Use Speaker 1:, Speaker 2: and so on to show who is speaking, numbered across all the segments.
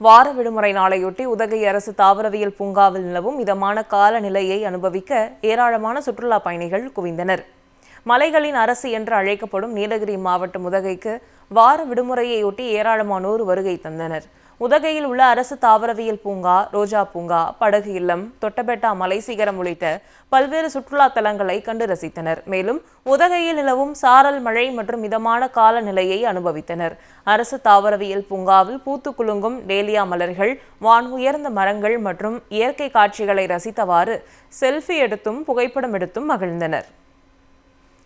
Speaker 1: வார விடுமுறை நாளையொட்டி உதகை அரசு தாவரவியல் பூங்காவில் நிலவும் மிதமான காலநிலையை அனுபவிக்க ஏராளமான சுற்றுலா பயணிகள் குவிந்தனர். மலைகளின் அரசு என்று அழைக்கப்படும் நீலகிரி மாவட்டம் உதகைக்கு வார விடுமுறையையொட்டி ஏராளமானோர் வருகை தந்தனர். உதகையில் உள்ள அரசு தாவரவியல் பூங்கா ரோஜா பூங்கா படகு இல்லம் தொட்டபெட்டா மலை சிகரம் உள்ளிட்ட பல்வேறு சுற்றுலா தலங்களை கண்டு ரசித்தனர். மேலும் உதகையில் நிலவும் சாரல் மழை மற்றும் மிதமான காலநிலையை அனுபவித்தனர். அரசு தாவரவியல் பூங்காவில் பூத்து குலுங்கும் டேலியா மலர்கள் வான் உயர்ந்த மரங்கள் மற்றும் இயற்கை காட்சிகளை ரசித்தவாறு செல்ஃபி எடுத்தும் புகைப்படம் எடுத்தும் மகிழ்ந்தனர்.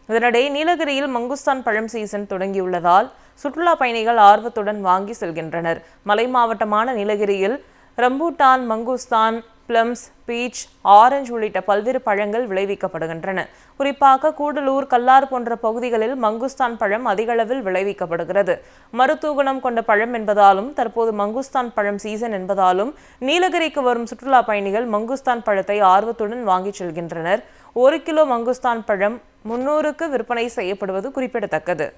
Speaker 1: இதனிடையே நீலகிரியில் மங்குஸ்தான் பழம் சீசன் தொடங்கியுள்ளதால் சுற்றுலா பயணிகள் ஆர்வத்துடன் வாங்கி செல்கின்றனர். மலை மாவட்டமான நீலகிரியில் ரம்பூட்டான் மங்குஸ்தான் பிளம்ஸ் பீச் ஆரஞ்சு உள்ளிட்ட பல்வேறு பழங்கள் விளைவிக்கப்படுகின்றன. குறிப்பாக கூடலூர் கல்லார் போன்ற பகுதிகளில் மங்குஸ்தான் பழம் அதிகளவில் விளைவிக்கப்படுகிறது. மருத்துவகுணம் கொண்ட பழம் என்பதாலும் தற்போது மங்குஸ்தான் பழம் சீசன் என்பதாலும் நீலகிரிக்கு வரும் சுற்றுலா பயணிகள் மங்குஸ்தான் பழத்தை ஆர்வத்துடன் வாங்கிச் செல்கின்றனர். ஒரு கிலோ மங்குஸ்தான் பழம் முன்னூறுக்கு விற்பனை செய்யப்படுவது குறிப்பிடத்தக்கது.